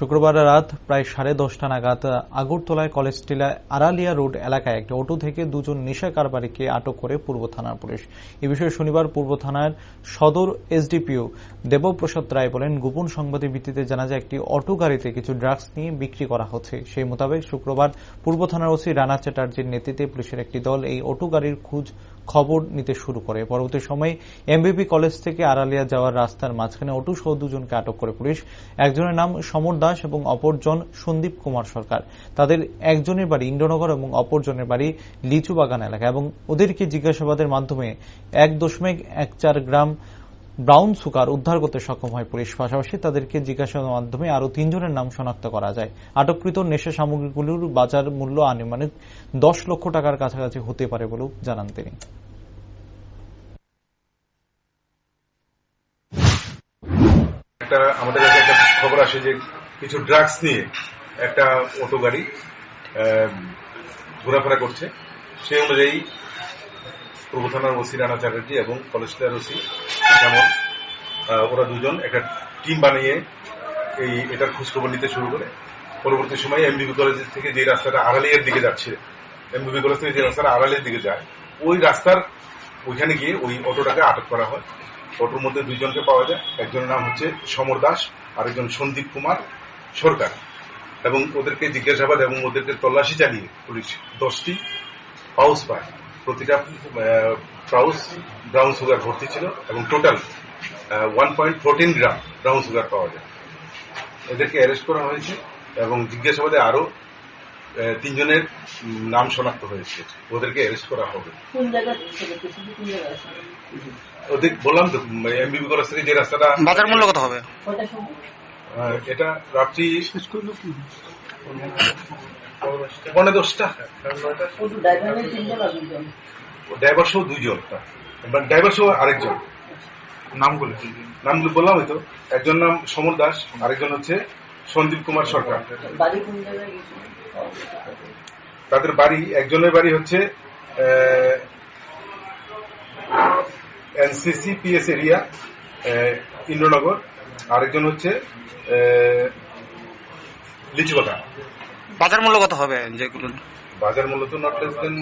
শুক্রবার রাত প্রায় সাড়ে দশটা নাগাদ আগরতলায় কলেজ টিলা আড়ালিয়া রোড এলাকায় একটি অটো থেকে দুজন নেশা কারবারিকে আটক করে পূর্ব থানার পুলিশ। এ বিষয়ে শনিবার পূর্ব থানার সদর এসডিপিও দেবপ্রসাদ রায় বলেন, গোপন সংবাদের ভিত্তিতে জানা যায়, একটি অটো গাড়িতে কিছু ড্রাগস নিয়ে বিক্রি করা হচ্ছে। সেই মোতাবেক শুক্রবার পূর্ব থানার ওসি রানা চ্যাটার্জির নেতৃত্বে পুলিশের একটি দল এই অটো গাড়ির খোঁজ খবর নিতে শুরু করে। পরবর্তী সময়ে এমবিপি কলেজ থেকে আড়ালিয়া যাওয়ার রাস্তার মাঝখানে অটো সহ দুজনকে আটক করে পুলিশ। একজনের নাম সমর দাস এবং অপরজন সন্দীপ কুমার সরকার। তাদের একজনের বাড়ি ইন্দ্রনগর এবং অপরজনের বাড়ি লিচু বাগান এলাকা এবং ওদেরকে জিজ্ঞাসাবাদের মাধ্যমে এক দশমিক এক চার গ্রাম ব্রাউন সুগার উদ্ধার করতে সক্ষম হয় পুলিশ পাশাপাশি তাদেরকে জিজ্ঞাসাবাদের মাধ্যমে আরও তিনজনের নাম শনাক্ত করা যায়। আটককৃত নেশা সামগ্রীগুলির বাজার মূল্য আনুমানিক দশ লক্ষ টাকার কাছাকাছি হতে পারে বলেও জানান তিনি। আমাদের কাছে একটা খবর আসে যে কিছু ড্রাগস নিয়ে একটা অটো গাড়ি ঘোরাফেরা করছে। সেই অনুযায়ী পূর্ব থানার ওসি রানা চ্যাটার্জি এবং কলেজ কলেজটার ওসি যেমন ওরা দুজন একটা টিম বানিয়ে এই এটার খোঁজখবর নিতে শুরু করে। পরবর্তী সময়ে এমবিবি কলেজ থেকে যে রাস্তাটা আড়ালিয়ার দিকে যাচ্ছে এমবিবি কলেজ থেকে যে রাস্তাটা আড়ালিয়ার দিকে যায়, ওই রাস্তার ওইখানে গিয়ে ওই অটোটাকে আটক করা হয়। অটোর মধ্যে দুইজনকে পাওয়া যায়। একজনের নাম হচ্ছে সমর দাস, আরেকজন সন্দীপ কুমার সরকার। এবং ওদেরকে জিজ্ঞাসাবাদ এবং ওদেরকে তল্লাশি চালিয়ে পুলিশ দশটি পাউস পায় প্রতিটা পাউস ব্রাউন সুগার ভর্তি ছিল এবং total one point fourteen gram brown sugar পাওয়া যায়। এদেরকে অ্যারেস্ট করা হয়েছে এবং জিজ্ঞাসাবাদে আরও তিনজনের নাম শনাক্ত হয়েছে। ওদেরকে অ্যারেস্ট করা হবে। কোন জায়গা থেকে? কিছু কোন জায়গা আছে ওদের বললাম তো এমবিবি কলেজ থেকে যে রাস্তাটা বাজার মূল্য কত হবে? এটা রাত্রি ড্রাইভার সহ দুইজন। মানে ড্রাইভার সহ আরেকজন। নামগুলো। নামগুলো বললাম তো একজন নাম সমর দাস, আরেকজন হচ্ছে সন্দীপ কুমার সরকার। তাদের বাড়ি, একজনের বাড়ি হচ্ছে এনসিসি পিএস এরিয়া ইন্দ্রনগর। আরেকজন হচ্ছে লিচুবাগান বাজার মূল্য কত হবে? যেগুলো বাজার মূল্য তো নট লেস দেন